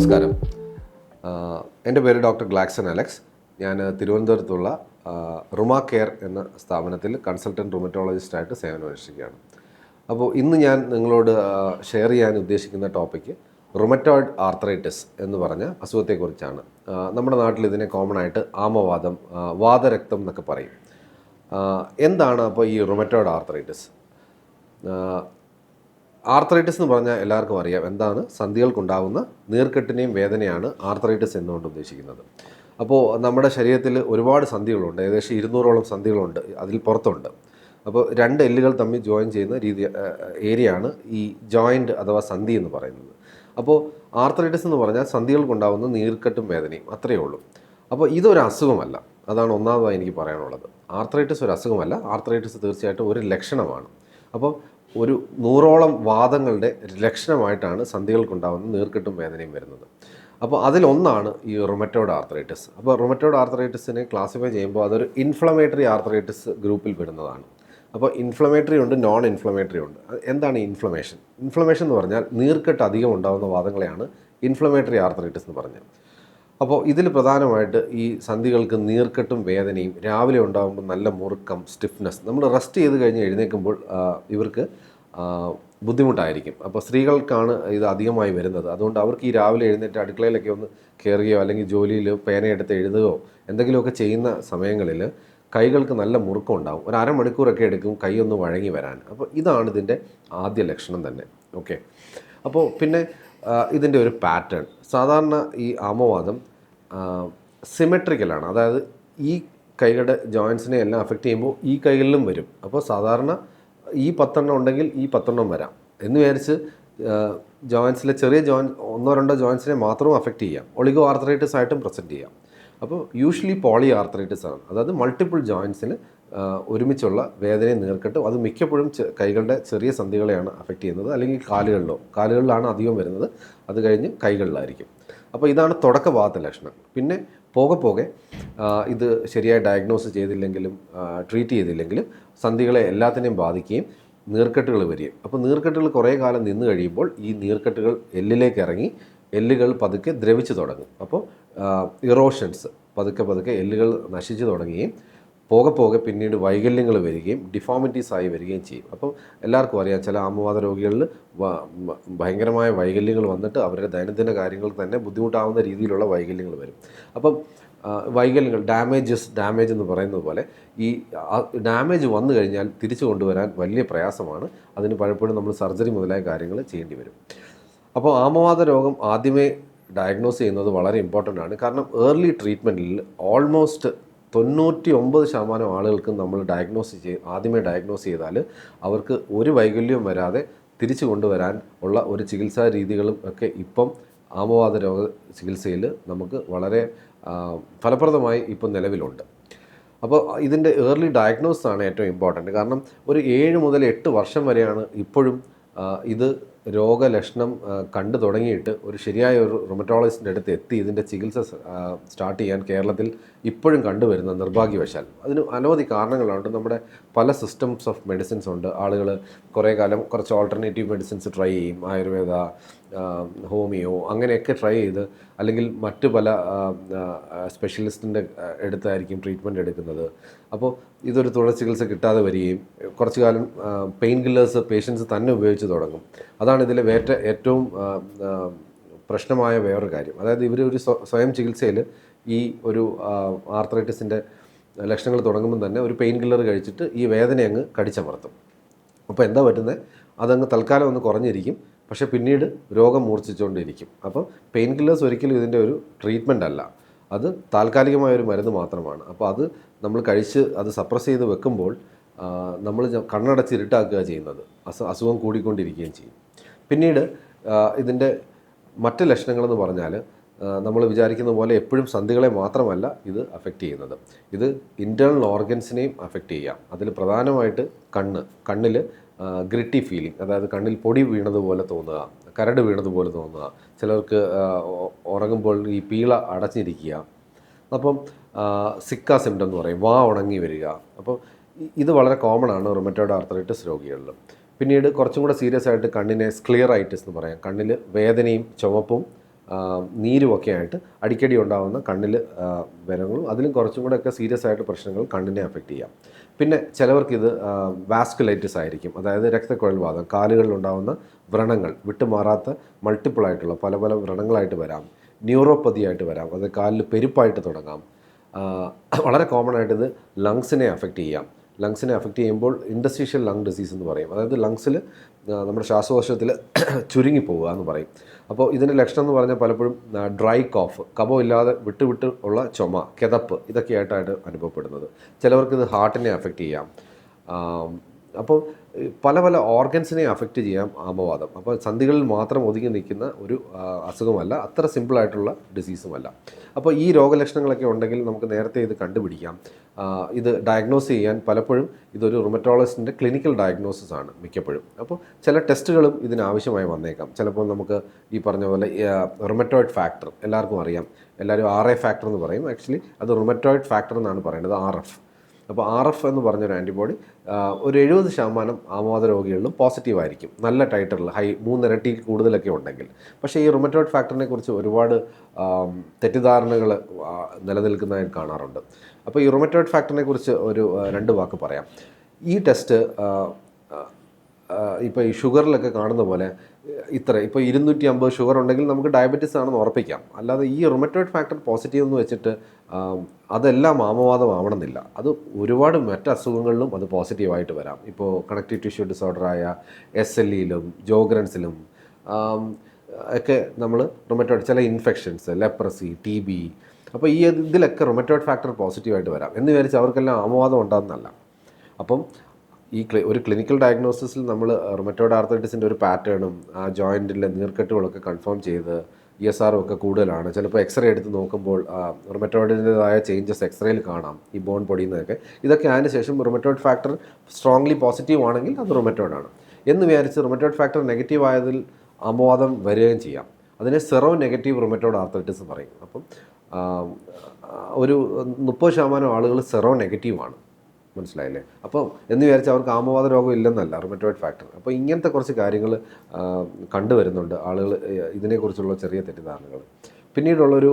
നമസ്കാരം. എന്റെ പേര് ഡോക്ടർ ഗ്ലാക്സൺ അലക്സ്. ഞാൻ തിരുവനന്തപുരത്തുള്ള റുമാ കെയർ എന്ന സ്ഥാപനത്തിൽ കൺസൾട്ടന്റ് റുമറ്റോളജിസ്റ്റായിട്ട് സേവനമനുഷ്ഠിക്കുകയാണ്. അപ്പോൾ ഇന്ന് ഞാൻ നിങ്ങളോട് ഷെയർ ചെയ്യാൻ ഉദ്ദേശിക്കുന്ന ടോപ്പിക്ക് റുമറ്റോയിഡ് ആർത്രൈറ്റിസ് എന്ന് പറഞ്ഞ അസുഖത്തെക്കുറിച്ചാണ്. നമ്മുടെ നാട്ടിൽ ഇതിനെ കോമൺ ആയിട്ട് ആമവാദം വാദരക്തം എന്നൊക്കെ പറയും. എന്താണ് അപ്പോൾ ഈ റുമറ്റോയിഡ് ആർത്രൈറ്റിസ്? ആർത്രൈറ്റിസ് എന്ന് പറഞ്ഞാൽ എല്ലാവർക്കും അറിയാം. എന്താണ്? സന്ധികൾക്കുണ്ടാകുന്ന നീർക്കെട്ടിനെയും വേദനയാണ് ആർത്രൈറ്റിസ് എന്നുകൊണ്ട് ഉദ്ദേശിക്കുന്നത്. അപ്പോൾ നമ്മുടെ ശരീരത്തിൽ ഒരുപാട് സന്ധികളുണ്ട്. ഏകദേശം ഇരുന്നൂറോളം സന്ധികളുണ്ട് അതിൽ പുറത്തുണ്ട്. അപ്പോൾ രണ്ട് എല്ലുകൾ തമ്മിൽ ജോയിൻ ചെയ്യുന്ന രീതി ഏരിയയാണ് ഈ ജോയിന്റ് അഥവാ സന്ധി എന്ന് പറയുന്നത്. അപ്പോൾ ആർത്രൈറ്റിസ് എന്ന് പറഞ്ഞാൽ സന്ധികൾക്കുണ്ടാകുന്ന നീർക്കെട്ടും വേദനയും അത്രയേ ഉള്ളൂ. അപ്പോൾ ഇതൊരു അസുഖമല്ല. അതാണ് ഒന്നാമതായി എനിക്ക് പറയാനുള്ളത്. ആർത്രൈറ്റിസ് ഒരു അസുഖമല്ല. ആർത്രൈറ്റിസ് തീർച്ചയായിട്ടും ഒരു ലക്ഷണമാണ്. അപ്പോൾ ഒരു നൂറോളം വാദങ്ങളുടെ ലക്ഷണമായിട്ടാണ് സന്ധികൾക്കുണ്ടാകുന്ന നീർക്കെട്ടും വേദനയും വരുന്നത്. അപ്പോൾ അതിലൊന്നാണ് ഈ റൊമറ്റോഡ് ആർത്രൈറ്റിസ് അപ്പോൾ റൊമറ്റോഡ് ആർത്രൈറ്റിസിനെ ക്ലാസിഫൈ ചെയ്യുമ്പോൾ അതൊരു ഇൻഫ്ലമേറ്ററി ആർത്രൈറ്റിസ് ഗ്രൂപ്പിൽ പെടുന്നതാണ്. അപ്പോൾ ഇൻഫ്ലമേറ്ററി ഉണ്ട് നോൺ ഇൻഫ്ലമേറ്ററി ഉണ്ട് എന്താണ് ഇൻഫ്ലമേഷൻ ഇൻഫ്ലമേഷൻ എന്ന് പറഞ്ഞാൽ നീർക്കെട്ട് അധികം ഉണ്ടാകുന്ന വാദങ്ങളെയാണ് ഇൻഫ്ലമേറ്ററി ആർത്രൈറ്റിസ് എന്ന് പറഞ്ഞത്. അപ്പോൾ ഇതിൽ പ്രധാനമായിട്ട് ഈ സന്ധികൾക്ക് നീർക്കെട്ടും വേദനയും രാവിലെ ഉണ്ടാകുമ്പോൾ നല്ല മുറുക്കം സ്റ്റിഫ്നെസ് നമ്മൾ റെസ്റ്റ് ചെയ്ത് കഴിഞ്ഞ് എഴുന്നേൽക്കുമ്പോൾ ഇവർക്ക് ബുദ്ധിമുട്ടായിരിക്കും. അപ്പോൾ സ്ത്രീകൾക്കാണ് ഇത് അധികമായി വരുന്നത്. അതുകൊണ്ട് അവർക്ക് ഈ രാവിലെ എഴുന്നേറ്റ് അടുക്കളയിലൊക്കെ ഒന്ന് കയറുകയോ അല്ലെങ്കിൽ ജോലിയിൽ പേനയെടുത്ത് എഴുതുകയോ എന്തെങ്കിലുമൊക്കെ ചെയ്യുന്ന സമയങ്ങളിൽ കൈകൾക്ക് നല്ല മുറുക്കം ഉണ്ടാവും. ഒരു അരമണിക്കൂറൊക്കെ എടുക്കും കൈ ഒന്ന് വഴങ്ങി വരാൻ. അപ്പോൾ ഇതാണ് ഇതിന്റെ ആദ്യ ലക്ഷണം തന്നെ. ഓക്കെ. അപ്പോൾ പിന്നെ ഇതിന്റെ ഒരു പാറ്റേൺ സാധാരണ ഈ ആമവാദം സിമെട്രിക്കലാണ് അതായത് ഈ കൈകളുടെ ജോയിൻസിനെ എല്ലാം അഫക്റ്റ് ചെയ്യുമ്പോൾ ഈ കൈകളിലും വരും. അപ്പോൾ സാധാരണ ഈ പത്തെണ്ണം ഉണ്ടെങ്കിൽ ഈ പത്തെണ്ണം വരാം. എന്ന് വിചാരിച്ച് ജോയിൻസിലെ ചെറിയ ജോയിൻ ഒന്നോ രണ്ടോ ജോയിൻസിനെ മാത്രം അഫക്റ്റ് ചെയ്യാം. ഒളിഗോ ആർത്രൈറ്റിസ് ആയിട്ടും പ്രസന്റ് ചെയ്യാം. അപ്പോൾ യൂഷ്വലി പോളി ആർത്രൈറ്റിസ് ആണ്. അതായത് മൾട്ടിപ്പിൾ ജോയിൻസിന് ഒരുമിച്ചുള്ള വേദനയും നീർക്കെട്ടും അത് മിക്കപ്പോഴും കൈകളുടെ ചെറിയ സന്ധികളെയാണ് അഫക്റ്റ് ചെയ്യുന്നത്. അല്ലെങ്കിൽ കാലുകളിലോ കാലുകളിലാണ് അധികം വരുന്നത്. അത് കഴിഞ്ഞ് കൈകളിലായിരിക്കും. അപ്പോൾ ഇതാണ് തുടക്കഭാഗത്തെ ലക്ഷണം. പിന്നെ പോകെ പോകെ ഇത് ശരിയായി ഡയഗ്നോസ് ചെയ്തില്ലെങ്കിലും ട്രീറ്റ് ചെയ്തില്ലെങ്കിലും സന്ധികളെ എല്ലാത്തിനെയും ബാധിക്കുകയും നീർക്കെട്ടുകൾ വരികയും. അപ്പോൾ നീർക്കെട്ടുകൾ കുറേ കാലം നിന്ന് കഴിയുമ്പോൾ ഈ നീർക്കെട്ടുകൾ എല്ലിലേക്ക് ഇറങ്ങി എല്ലുകൾ പതുക്കെ ദ്രവിച്ചു തുടങ്ങും. അപ്പോൾ ഇറോഷൻസ് പതുക്കെ പതുക്കെ എല്ലുകൾ നശിച്ചു തുടങ്ങുകയും പോകെ പോകെ പിന്നീട് വൈകല്യങ്ങൾ വരികയും ഡിഫോമിറ്റീസ് ആയി വരികയും ചെയ്യും. അപ്പം എല്ലാവർക്കും അറിയാം ചില ആമവാദ രോഗികളിൽ ഭയങ്കരമായ വൈകല്യങ്ങൾ വന്നിട്ട് അവരുടെ ദൈനംദിന കാര്യങ്ങൾ തന്നെ ബുദ്ധിമുട്ടാവുന്ന രീതിയിലുള്ള വൈകല്യങ്ങൾ വരും. അപ്പം വൈകല്യങ്ങൾ ഡാമേജസ് ഡാമേജ് എന്ന് പറയുന്നത് പോലെ ഈ ഡാമേജ് വന്നു കഴിഞ്ഞാൽ തിരിച്ചു കൊണ്ടുവരാൻ വലിയ പ്രയാസമാണ്. അതിന് പലപ്പോഴും നമ്മൾ സർജറി മുതലായ കാര്യങ്ങൾ ചെയ്യേണ്ടി വരും. അപ്പോൾ ആമവാദ രോഗം ആദ്യമേ ഡയഗ്നോസ് ചെയ്യുന്നത് വളരെ ഇമ്പോർട്ടന്റ് ആണ്. കാരണം ഏർലി ട്രീറ്റ്മെന്റിൽ ഓൾമോസ്റ്റ് തൊണ്ണൂറ്റി ഒമ്പത് ശതമാനം ആളുകൾക്കും നമ്മൾ ഡയഗ്നോസ് ചെയ്ത് ആദ്യമേ ഡയഗ്നോസ് ചെയ്താൽ അവർക്ക് ഒരു വൈകല്യവും വരാതെ തിരിച്ചു കൊണ്ടുവരാൻ ഉള്ള ഒരു ചികിത്സാ രീതികളും ഒക്കെ ഇപ്പം ആമവാദ രോഗ ചികിത്സയിൽ നമുക്ക് വളരെ ഫലപ്രദമായി ഇപ്പം നിലവിലുണ്ട്. അപ്പോൾ ഇതിന്റെ ഏർലി ഡയഗ്നോസ് ആണ് ഏറ്റവും ഇമ്പോർട്ടന്റ് കാരണം ഒരു ഏഴ് മുതൽ എട്ട് വർഷം വരെയാണ് ഇപ്പോഴും ഇത് രോഗലക്ഷണം കണ്ടു തുടങ്ങിയിട്ട് ഒരു ശരിയായ ഒരു റൊമറ്റോളജിസ്റ്റിന്റെ അടുത്ത് എത്തി ഇതിന്റെ ചികിത്സ സ്റ്റാർട്ട് ചെയ്യാൻ കേരളത്തിൽ ഇപ്പോഴും കണ്ടുവരുന്ന നിർഭാഗ്യവശാൽ. അതിന് അനവധി കാരണങ്ങളുണ്ട്. നമ്മുടെ പല സിസ്റ്റംസ് ഓഫ് മെഡിസിൻസ് ഉണ്ട്. ആളുകൾ കുറേ കാലം കുറച്ച് ഓൾട്ടർനേറ്റീവ് മെഡിസിൻസ് ട്രൈ ചെയ്യും. ആയുർവേദ ഹോമിയോ അങ്ങനെയൊക്കെ ട്രൈ ചെയ്ത് അല്ലെങ്കിൽ മറ്റ് പല സ്പെഷ്യലിസ്റ്റിന്റെ അടുത്തായിരിക്കും ട്രീറ്റ്മെന്റ് എടുക്കുന്നത്. അപ്പോൾ ഇതൊരു തുടർ ചികിത്സ കിട്ടാതെ വരികയും കുറച്ച് കാലം പെയിൻ കില്ലേഴ്സ് പേഷ്യൻസ് തന്നെ ഉപയോഗിച്ച് തുടങ്ങും. അതാണ് ഇതിലെ വേറ്റ ഏറ്റവും പ്രശ്നമായ വേറൊരു കാര്യം. അതായത് ഇവർ ഒരു സ്വയം ചികിത്സയിൽ ഈ ഒരു ആർത്രൈറ്റിസിന്റെ ലക്ഷണങ്ങൾ തുടങ്ങുമ്പോൾ തന്നെ ഒരു പെയിൻ കില്ലർ കഴിച്ചിട്ട് ഈ വേദന അങ്ങ് കടിച്ചമർത്തും. അപ്പോൾ എന്താ പറ്റുന്നത്? അതങ്ങ് തൽക്കാലം ഒന്ന് കുറഞ്ഞിരിക്കും. പക്ഷേ പിന്നീട് രോഗം മൂർച്ഛിച്ചുകൊണ്ടിരിക്കും. അപ്പോൾ പെയിൻ കില്ലേഴ്സ് ഒരിക്കലും ഇതിന്റെ ഒരു ട്രീറ്റ്മെന്റ് അല്ല. അത് താൽക്കാലികമായ ഒരു മരുന്ന് മാത്രമാണ്. അപ്പോൾ അത് നമ്മൾ കഴിച്ച് അത് സപ്രസ് ചെയ്ത് വെക്കുമ്പോൾ നമ്മൾ കണ്ണടച്ച് ഇരുട്ടാക്കുക ചെയ്യുന്നത്. അസു അസുഖം കൂടിക്കൊണ്ടിരിക്കുകയും ചെയ്യും. പിന്നീട് ഇതിന്റെ മറ്റ് ലക്ഷണങ്ങളെന്ന് പറഞ്ഞാൽ നമ്മൾ വിചാരിക്കുന്ന പോലെ എപ്പോഴും സന്ധികളെ മാത്രമല്ല ഇത് അഫക്റ്റ് ചെയ്യുന്നത്. ഇത് ഇന്റേർണൽ ഓർഗൻസിനെയും അഫക്റ്റ് ചെയ്യാം അതിൽ പ്രധാനമായിട്ട് കണ്ണ്. കണ്ണിൽ ഗ്രിറ്റി ഫീലിംഗ് അതായത് കണ്ണിൽ പൊടി വീണതുപോലെ തോന്നുക കരട് വീണതുപോലെ തോന്നുക. ചിലർക്ക് ഉറങ്ങുമ്പോൾ ഈ പീള അടച്ചിരിക്കുക അപ്പം സിക്ക സിംറ്റം എന്ന് പറയും വാ ഉണങ്ങി വരിക. അപ്പോൾ ഇത് വളരെ കോമൺ ആണ് റൊമറ്റോയിഡ് ആർത്രൈറ്റിസ് രോഗികളിൽ. പിന്നീട് കുറച്ചും കൂടെ സീരിയസ് ആയിട്ട് കണ്ണിനെ സ്ക്ലിയറൈറ്റിസ് എന്ന് പറയാം. കണ്ണിൽ വേദനയും ചുമപ്പും നീരുമൊക്കെ ആയിട്ട് അടിക്കടി ഉണ്ടാകുന്ന കണ്ണിൽ വരങ്ങളും അതിലും കുറച്ചും കൂടെ ഒക്കെ സീരിയസ് ആയിട്ട് പ്രശ്നങ്ങൾ കണ്ണിനെ അഫക്റ്റ് ചെയ്യാം. പിന്നെ ചിലവർക്ക് ഇത് വാസ്കുലൈറ്റിസ് ആയിരിക്കും. അതായത് രക്തക്കുഴൽവാദം കാലുകളിൽ ഉണ്ടാകുന്ന വ്രണങ്ങൾ വിട്ടുമാറാത്ത മൾട്ടിപ്പിൾ ആയിട്ടുള്ള പല പല വ്രണങ്ങളായിട്ട് വരാം. ന്യൂറോപ്പതി ആയിട്ട് വരാം. അത് കാലിൽ പെരുപ്പായിട്ട് തുടങ്ങാം. വളരെ കോമൺ ആയിട്ട് ഇത് ലങ്സിനെ അഫക്റ്റ് ചെയ്യാം. ലങ്സിനെ അഫക്റ്റ് ചെയ്യുമ്പോൾ ഇൻഡസ്ട്രീഷ്യൽ ലങ് ഡിസീസ് എന്ന് പറയും. അതായത് ലങ്സിൽ നമ്മുടെ ശ്വാസകോശത്തിൽ ചുരുങ്ങി പോവുക എന്ന് പറയും. അപ്പോൾ ഇതിന്റെ ലക്ഷണം എന്ന് പറഞ്ഞാൽ പലപ്പോഴും ഡ്രൈ കോഫ് കഫമില്ലാതെ വിട്ട് വിട്ട് ഉള്ള ചുമ കിതപ്പ് ഇതൊക്കെയായിട്ടാണ് അനുഭവപ്പെടുന്നത്. ചിലവർക്ക് ഇത് ഹാർട്ടിനെ അഫക്റ്റ് ചെയ്യാം. അപ്പോൾ പല പല ഓർഗൻസിനെ അഫക്റ്റ് ചെയ്യാം ആമവാദം. അപ്പോൾ സന്ധികളിൽ മാത്രം ഒതുങ്ങി നിൽക്കുന്ന ഒരു അസുഖമല്ല അത്ര സിമ്പിളായിട്ടുള്ള ഡിസീസുമല്ല അപ്പോൾ ഈ രോഗലക്ഷണങ്ങളൊക്കെ ഉണ്ടെങ്കിൽ നമുക്ക് നേരത്തെ ഇത് കണ്ടുപിടിക്കാം. ഇത് ഡയഗ്നോസ് ചെയ്യാൻ പലപ്പോഴും ഇതൊരു റുമറ്റോളജിസ്റ്റിന്റെ ക്ലിനിക്കൽ ഡയഗ്നോസിസ് ആണ് മിക്കപ്പോഴും. അപ്പോൾ ചില ടെസ്റ്റുകളും ഇതിനാവശ്യമായി വന്നേക്കാം. ചിലപ്പോൾ നമുക്ക് ഈ പറഞ്ഞ പോലെ റുമറ്റോയിഡ് ഫാക്ടർ എല്ലാവർക്കും അറിയാം. എല്ലാവരും ആർ എ ഫാക്ടർ എന്ന് പറയും. ആക്ച്വലി അത് റുമറ്റോയിഡ് ഫാക്ടർ എന്നാണ് പറയുന്നത് ആർ എഫ് അപ്പോൾ ആർ എഫ് എന്ന് പറഞ്ഞൊരു ആന്റിബോഡി ഒരു എഴുപത് ശതമാനം ആമോദ രോഗികളിലും പോസിറ്റീവ് ആയിരിക്കും. നല്ല ടൈറ്ററിൽ ഹൈ മൂന്നിരട്ടി കൂടുതലൊക്കെ ഉണ്ടെങ്കിൽ. പക്ഷേ ഈ റുമറ്റോയിഡ് ഫാക്ടറിനെ കുറിച്ച് ഒരുപാട് തെറ്റിദ്ധാരണകൾ നിലനിൽക്കുന്നതായി കാണാറുണ്ട്. അപ്പോൾ ഈ റുമറ്റോയിഡ് ഫാക്ടറിനെ കുറിച്ച് ഒരു രണ്ട് വാക്ക് പറയാം. ഈ ടെസ്റ്റ് ഇപ്പോൾ ഈ ഷുഗറിലൊക്കെ കാണുന്ന പോലെ ഇത്ര ഇപ്പോൾ ഇരുന്നൂറ്റി അമ്പത് ഷുഗർ ഉണ്ടെങ്കിൽ നമുക്ക് ഡയബറ്റിസ് ആണെന്ന് ഉറപ്പിക്കാം. അല്ലാതെ ഈ റൊമറ്റോയിഡ് ഫാക്ടർ പോസിറ്റീവ് എന്ന് വെച്ചിട്ട് അതെല്ലാം ആമവാദം അത് ഒരുപാട് മറ്റ് അസുഖങ്ങളിലും അത് പോസിറ്റീവായിട്ട് വരാം. ഇപ്പോൾ കണക്റ്റീവ് ടിഷ്യൂ ഡിസോർഡറായ എസ് എൽ ഇയിലും ജോഗ്രൻസിലും ഒക്കെ നമ്മൾ റൊമറ്റോയിഡ് ചില ഇൻഫെക്ഷൻസ് ലെപ്രസി ടി ബി അപ്പോൾ ഈ ഇതിലൊക്കെ റൊമറ്റോയിഡ് ഫാക്ടർ പോസിറ്റീവായിട്ട് വരാം. എന്ന് വിചാരിച്ച് അവർക്കെല്ലാം ആമവാദം ഉണ്ടാകുന്നല്ല അപ്പം ഈ ക്ലി ഒരു ക്ലിനിക്കൽ ഡയഗ്നോസിസിൽ നമ്മൾ റുമറ്റോയിഡ് ആർത്തൈറ്റിസിന്റെ ഒരു പാറ്റേണും ആ ജോയിന്റിലെ നീർക്കെട്ടുകളൊക്കെ കൺഫേം ചെയ്ത് ഇ എസ് ആറും ഒക്കെ കൂടുതലാണ്. ചിലപ്പോൾ എക്സ്റേ എടുത്ത് നോക്കുമ്പോൾ റൊമറ്റോയിഡിന്റെതായ ചേഞ്ചസ് എക്സ്റേയിൽ കാണാം ഈ ബോൺ പൊടിയുന്നതൊക്കെ ഇതൊക്കെ അതിന് ശേഷം റൊമറ്റോയിഡ് ഫാക്ടർ സ്ട്രോങ്ലി പോസിറ്റീവ് ആണെങ്കിൽ അത് റുമറ്റോയിഡ് ആണ്. എന്ന് വിചാരിച്ച് റൊമറ്റോയിഡ് ഫാക്ടർ നെഗറ്റീവ് ആയതിൽ അമോദം വരികയും ചെയ്യാം. അതിനെ സെറോ നെഗറ്റീവ് റൊമറ്റോയിഡ് ആർത്രൈറ്റിസ് പറയും. അപ്പം ഒരു മുപ്പത് ശതമാനം ആളുകൾ സെറോ നെഗറ്റീവാണ് മനസ്സിലായില്ലേ? അപ്പോൾ എന്ന് വിചാരിച്ചാൽ അവർക്ക് ആമവാദ രോഗം ഇല്ലെന്നല്ല റുമറ്റോയിഡ് ഫാക്ടർ അപ്പോൾ ഇങ്ങനത്തെ കുറച്ച് കാര്യങ്ങൾ കണ്ടുവരുന്നുണ്ട് ആളുകൾ ഇതിനെക്കുറിച്ചുള്ള ചെറിയ തെറ്റിദ്ധാരണകൾ. പിന്നീടുള്ളൊരു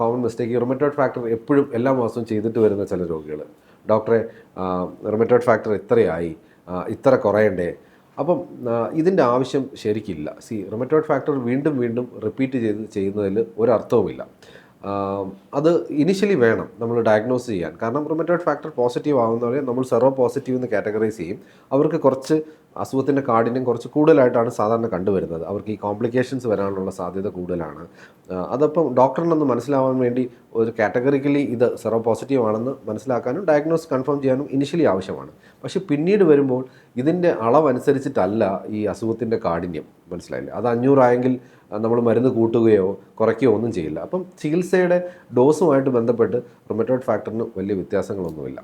കോമൺ മിസ്റ്റേക്ക് റൊമറ്റോയിഡ് ഫാക്ടർ എപ്പോഴും എല്ലാ മാസവും ചെയ്തിട്ട് വരുന്ന ചില രോഗികൾ. ഡോക്ടറെ റൊമറ്റോയിഡ് ഫാക്ടർ ഇത്രയായി ഇത്ര കുറയണ്ടേ? അപ്പം ഇതിന്റെ ആവശ്യം ശരിക്കില്ല. സി റൊമറ്റോയിഡ് ഫാക്ടർ വീണ്ടും വീണ്ടും റിപ്പീറ്റ് ചെയ്ത് ചെയ്യുന്നതിൽ ഒരർത്ഥവുമില്ല. അത് ഇനിഷ്യലി വേണം നമ്മൾ ഡയഗ്നോസ് ചെയ്യാൻ. കാരണം റൊമറ്റോയിഡ് ഫാക്ടർ പോസിറ്റീവ് ആവുന്നവരെ നമ്മൾ സെറോ പോസിറ്റീവ് എന്ന് കാറ്റഗറൈസ് ചെയ്യും. അവർക്ക് കുറച്ച് അസുഖത്തിന്റെ കാഠിന്യം കുറച്ച് കൂടുതലായിട്ടാണ് സാധാരണ കണ്ടുവരുന്നത്. അവർക്ക് ഈ കോംപ്ലിക്കേഷൻസ് വരാനുള്ള സാധ്യത കൂടുതലാണ്. അതപ്പം ഡോക്ടറിനൊന്ന് മനസ്സിലാവാൻ വേണ്ടി ഒരു കാറ്റഗറിക്കലി ഇത് സെറോ പോസിറ്റീവ് ആണെന്ന് മനസ്സിലാക്കാനും ഡയഗ്നോസ് കൺഫേം ചെയ്യാനും ഇനിഷ്യലി ആവശ്യമാണ്. പക്ഷേ പിന്നീട് വരുമ്പോൾ ഇതിന്റെ അളവനുസരിച്ചിട്ടല്ല ഈ അസുഖത്തിന്റെ കാഠിന്യം. മനസ്സിലായില്ലേ? അത് അഞ്ഞൂറായെങ്കിൽ നമ്മൾ മരുന്ന് കൂട്ടുകയോ കുറയ്ക്കുകയോ ഒന്നും ചെയ്യില്ല. അപ്പം ചികിത്സയുടെ ഡോസുമായിട്ട് ബന്ധപ്പെട്ട് റൊമറ്റോയിഡ് ഫാക്ടറിന് വലിയ വ്യത്യാസങ്ങളൊന്നുമില്ല.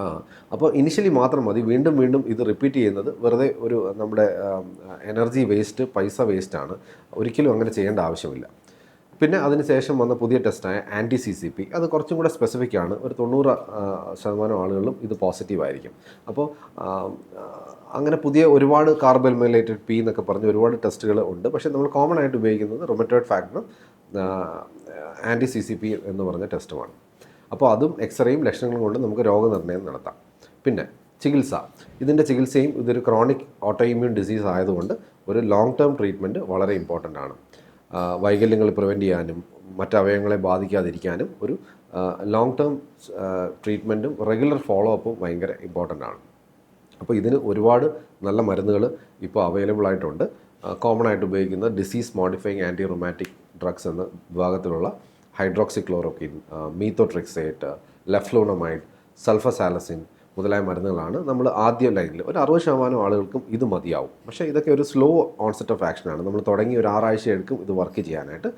ആ അപ്പോൾ ഇനിഷ്യലി മാത്രം മതി. വീണ്ടും വീണ്ടും ഇത് റിപ്പീറ്റ് ചെയ്യുന്നത് വെറുതെ ഒരു നമ്മുടെ എനർജി വേസ്റ്റ് പൈസ വേസ്റ്റാണ് ഒരിക്കലും അങ്ങനെ ചെയ്യേണ്ട ആവശ്യമില്ല. പിന്നെ അതിനുശേഷം വന്ന പുതിയ ടെസ്റ്റായ ആന്റി സി സി പി. അത് കുറച്ചും കൂടെ സ്പെസിഫിക് ആണ്. ഒരു തൊണ്ണൂറ് ശതമാനം ആളുകളിലും ഇത് പോസിറ്റീവ് ആയിരിക്കും. അപ്പോൾ അങ്ങനെ പുതിയ ഒരുപാട് കാർബൽമൈലേറ്റഡ് പി എന്നൊക്കെ പറഞ്ഞ് ഒരുപാട് ടെസ്റ്റുകൾ ഉണ്ട്. പക്ഷേ നമ്മൾ കോമൺ ആയിട്ട് ഉപയോഗിക്കുന്നത് റൊമറ്റോയിഡ് ഫാക്ടറും ആന്റി സി സി പി എന്ന് പറഞ്ഞ ടെസ്റ്റുമാണ്. അപ്പോൾ അതും എക്സ്റേയും ലക്ഷണങ്ങളും കൊണ്ട് നമുക്ക് രോഗനിർണയം നടത്താം. പിന്നെ ചികിത്സ. ഇതിന്റെ ചികിത്സയും ഇതൊരു ക്രോണിക് ഓട്ടോഇമ്മ്യൂൺ ഡിസീസ് ആയതുകൊണ്ട് ഒരു ലോങ് ടേം ട്രീറ്റ്മെന്റ് വളരെ ഇമ്പോർട്ടന്റ് ആണ്. വൈകല്യങ്ങൾ പ്രിവെന്റ് ചെയ്യാനും മറ്റ് അവയവങ്ങളെ ബാധിക്കാതിരിക്കാനും ഒരു ലോങ് ടേം ട്രീറ്റ്മെന്റും റെഗുലർ ഫോളോ അപ്പും ഭയങ്കര ഇമ്പോർട്ടന്റ് ആണ്. അപ്പോൾ ഇതിന് ഒരുപാട് നല്ല മരുന്നുകൾ ഇപ്പോൾ അവൈലബിൾ ആയിട്ടുണ്ട്. കോമൺ ആയിട്ട് ഉപയോഗിക്കുന്ന disease modifying anti rheumatic drugs എന്ന വിഭാഗത്തിലുള്ള ഹൈഡ്രോക്സിക്ലോറോക്കിൻ മീത്തോട്രിക്സേറ്റ് ലെഫ്ലോണമൈഡ് സൾഫസാലസിൻ മുതലായ മരുന്നുകളാണ് നമ്മൾ ആദ്യ ലൈനിൽ ഒരു അറുപത് ശതമാനം ആളുകൾക്കും ഇത് മതിയാവും. പക്ഷേ ഇതൊക്കെ ഒരു സ്ലോ ഓൺസെറ്റ് ഓഫ് ആക്ഷനാണ് നമ്മൾ തുടങ്ങി ഒരു ആറാഴ്ച എടുക്കും ഇത് വർക്ക് ചെയ്യാനായിട്ട്.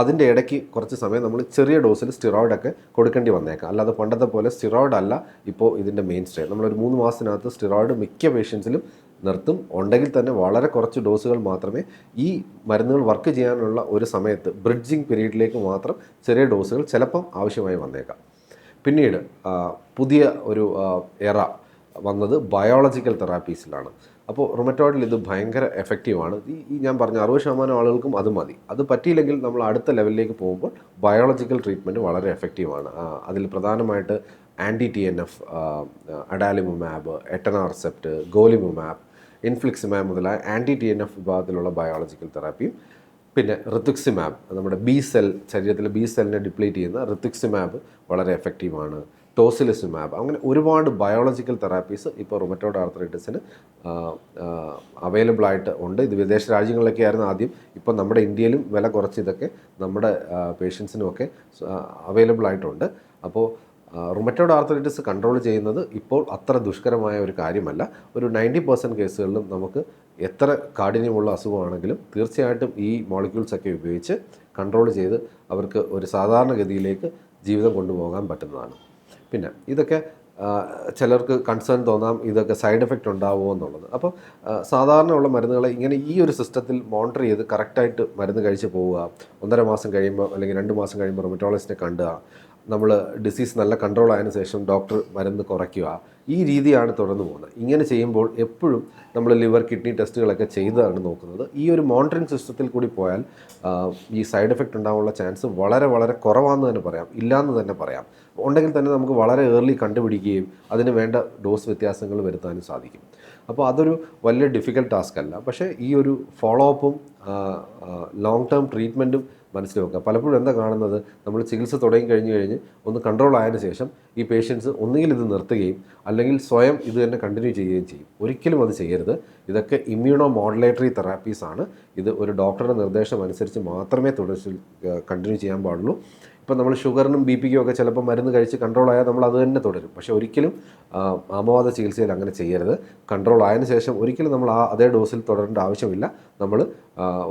അതിന്റെ ഇടയ്ക്ക് കുറച്ച് സമയം നമ്മൾ ചെറിയ ഡോസിൽ സ്റ്റിറോയിഡൊക്കെ കൊടുക്കേണ്ടി വന്നേക്കാം. അല്ലാതെ പണ്ടത്തെ പോലെ സ്റ്റിറോയിഡ് അല്ല ഇപ്പോൾ ഇതിന്റെ മെയിൻ സ്റ്റേ നമ്മളൊരു മൂന്ന് മാസത്തിനകത്ത് സ്റ്റിറോയിഡ് മിക്ക പേഷ്യൻസിലും നിർത്തും. ഉണ്ടെങ്കിൽ തന്നെ വളരെ കുറച്ച് ഡോസുകൾ മാത്രമേ ഈ മരുന്നുകൾ വർക്ക് ചെയ്യാനുള്ള ഒരു സമയത്ത് ബ്രിഡ്ജിങ് പീരീഡിലേക്ക് മാത്രം ചെറിയ ഡോസുകൾ ചിലപ്പം ആവശ്യമായി വന്നേക്കാം. പിന്നീട് പുതിയ ഒരു എറ വന്നത് ബയോളജിക്കൽ തെറാപ്പീസിലാണ്. അപ്പോൾ റൊമറ്റോയിഡിൽ ഇത് ഭയങ്കര എഫക്റ്റീവാണ് ഈ ഞാൻ പറഞ്ഞ അറുപത് ശതമാനം ആളുകൾക്കും അത് മതി. അത് പറ്റിയില്ലെങ്കിൽ നമ്മൾ അടുത്ത ലെവലിലേക്ക് പോകുമ്പോൾ ബയോളജിക്കൽ ട്രീറ്റ്മെന്റ് വളരെ എഫക്റ്റീവാണ് അതിൽ പ്രധാനമായിട്ട് anti T N F adalimumab etanercept golimumab infliximab മുതലായ ആന്റി ടി എൻ എഫ് വിഭാഗത്തിലുള്ള ബയോളജിക്കൽ തെറാപ്പിയും പിന്നെ റിത്തുക്സിമാബ് നമ്മുടെ ബി സെൽ ശരീരത്തിലെ ബി സെല്ലിനെ ഡിപ്ലീറ്റ് ചെയ്യുന്ന റിത്തുക്സിമാബ് വളരെ എഫക്റ്റീവാണ് ടോസിലിസുമാബ് അങ്ങനെ ഒരുപാട് ബയോളജിക്കൽ തെറാപ്പീസ് ഇപ്പോൾ റൊമറ്റോഡ് ആർത്രൈറ്റിസിന് അവൈലബിൾ ആയിട്ട് ഉണ്ട്. ഇത് വിദേശ രാജ്യങ്ങളിലൊക്കെ ആയിരുന്നു ആദ്യം. ഇപ്പോൾ നമ്മുടെ ഇന്ത്യയിലും വില കുറച്ച് ഇതൊക്കെ നമ്മുടെ പേഷ്യൻസിനുമൊക്കെ അവൈലബിൾ ആയിട്ടുണ്ട്. അപ്പോൾ റുമറ്റോഡ് ആർത്രൈറ്റിസ് കൺട്രോൾ ചെയ്യുന്നത് ഇപ്പോൾ അത്ര ദുഷ്കരമായ ഒരു കാര്യമല്ല. ഒരു നയന്റി പെർസെന്റ് കേസുകളിലും നമുക്ക് എത്ര കാഠിന്യമുള്ള അസുഖമാണെങ്കിലും തീർച്ചയായിട്ടും ഈ മോളിക്യൂൾസൊക്കെ ഉപയോഗിച്ച് കൺട്രോൾ ചെയ്ത് അവർക്ക് ഒരു സാധാരണഗതിയിലേക്ക് ജീവിതം കൊണ്ടുപോകാൻ പറ്റുന്നതാണ്. പിന്നെ ഇതൊക്കെ ചിലർക്ക് കൺസേൺ തോന്നാം ഇതൊക്കെ സൈഡ് എഫക്റ്റ് ഉണ്ടാവുമോ എന്നുള്ളത്. അപ്പോൾ സാധാരണയുള്ള മരുന്നുകളെ ഇങ്ങനെ ഈ ഒരു സിസ്റ്റത്തിൽ മോണിറ്റർ ചെയ്ത് കറക്റ്റായിട്ട് മരുന്ന് കഴിച്ച് പോവുക ഒന്നര മാസം കഴിയുമ്പോൾ അല്ലെങ്കിൽ രണ്ട് മാസം കഴിയുമ്പോൾ റൊമറ്റോളജിസ്റ്റിനെ കാണുക നമ്മൾ ഡിസീസ് നല്ല കൺട്രോൾ ആയതിനു ശേഷം ഡോക്ടർ മരുന്ന് കുറയ്ക്കുക. ഈ രീതിയാണ് തുടർന്ന് പോകുന്നത്. ഇങ്ങനെ ചെയ്യുമ്പോൾ എപ്പോഴും നമ്മൾ ലിവർ കിഡ്നി ടെസ്റ്റുകളൊക്കെ ചെയ്താണ് നോക്കുന്നത്. ഈ ഒരു മോണിറ്ററിംഗ് സിസ്റ്റത്തിൽ കൂടി പോയാൽ ഈ സൈഡ് എഫക്റ്റ് ഉണ്ടാകാനുള്ള ചാൻസ് വളരെ വളരെ കുറവാണെന്ന് തന്നെ പറയാം. ഇല്ലയെന്ന് തന്നെ പറയാം. ഉണ്ടെങ്കിൽ തന്നെ നമുക്ക് വളരെ ഏർലി കണ്ടുപിടിക്കുകയും അതിന് വേണ്ട ഡോസ് വ്യത്യാസങ്ങൾ വരുത്താനും സാധിക്കും. അപ്പോൾ അതൊരു വലിയ ഡിഫിക്കൽട്ട് ടാസ്ക് അല്ല. പക്ഷേ ഈ ഒരു ഫോളോ അപ്പും ലോങ് ടേം ട്രീറ്റ്മെന്റും മനസ്സിൽ വെക്കുക. പലപ്പോഴും എന്താ കാണുന്നത്? നമ്മൾ ചികിത്സ തുടങ്ങി കഴിഞ്ഞ് കഴിഞ്ഞ് ഒന്ന് കൺട്രോൾ ആയതിനു ശേഷം ഈ പേഷ്യൻസ് ഒന്നുകിൽ ഇത് നിർത്തുകയും അല്ലെങ്കിൽ സ്വയം ഇത് തന്നെ കണ്ടിന്യൂ ചെയ്യുകയും ചെയ്യും. ഒരിക്കലും അത് ചെയ്യരുത്. ഇതൊക്കെ ഇമ്മ്യൂണോ മോഡുലേറ്ററി തെറാപ്പീസ് ആണ്. ഇത് ഒരു ഡോക്ടറുടെ നിർദ്ദേശം അനുസരിച്ച് മാത്രമേ തുടർച്ച കണ്ടിന്യൂ ചെയ്യാൻ പാടുള്ളൂ. ഇപ്പം നമ്മൾ ഷുഗറിനും ബി പിക്കും ഒക്കെ ചിലപ്പോൾ മരുന്ന് കഴിച്ച് കൺട്രോൾ ആയാൽ നമ്മൾ അത് തന്നെ തുടരും. പക്ഷേ ഒരിക്കലും അമവാദ ചികിത്സയിൽ അങ്ങനെ ചെയ്യരുത്. കൺട്രോൾ ആയതിന് ശേഷം ഒരിക്കലും നമ്മൾ ആ അതേ ഡോസിൽ തുടരേണ്ട ആവശ്യമില്ല. നമ്മൾ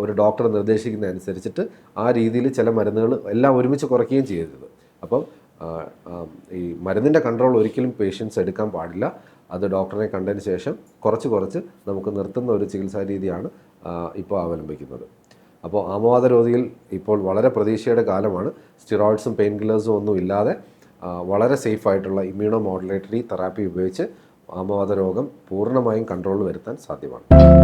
ഒരു ഡോക്ടർ നിർദ്ദേശിക്കുന്ന അനുസരിച്ചിട്ട് ആ രീതിയിൽ ചില മരുന്നുകൾ എല്ലാം ഒരുമിച്ച് കുറയ്ക്കുകയും ചെയ്യരുത്. അപ്പം ഈ മരുന്നിന്റെ കൺട്രോൾ ഒരിക്കലും പേഷ്യൻസ് എടുക്കാൻ പാടില്ല. അത് ഡോക്ടറെ കണ്ടതിന് ശേഷം കുറച്ച് കുറച്ച് നമുക്ക് നിർത്തുന്ന ഒരു ചികിത്സാ രീതിയാണ് ഇപ്പോൾ അവലംബിക്കുന്നത്. അപ്പോൾ ആമവാദ രോഗിയിൽ ഇപ്പോൾ വളരെ പ്രതീക്ഷയുടെ കാലമാണ്. സ്റ്റിറോയിഡ്സും പെയിൻ കില്ലേഴ്സും ഒന്നും ഇല്ലാതെ വളരെ സേഫ് ആയിട്ടുള്ള ഇമ്മ്യൂണോ മോഡുലേറ്ററി തെറാപ്പി ഉപയോഗിച്ച് ആമവാദ രോഗം പൂർണമായും കൺട്രോൾ വരുത്താൻ സാധ്യമാണ്.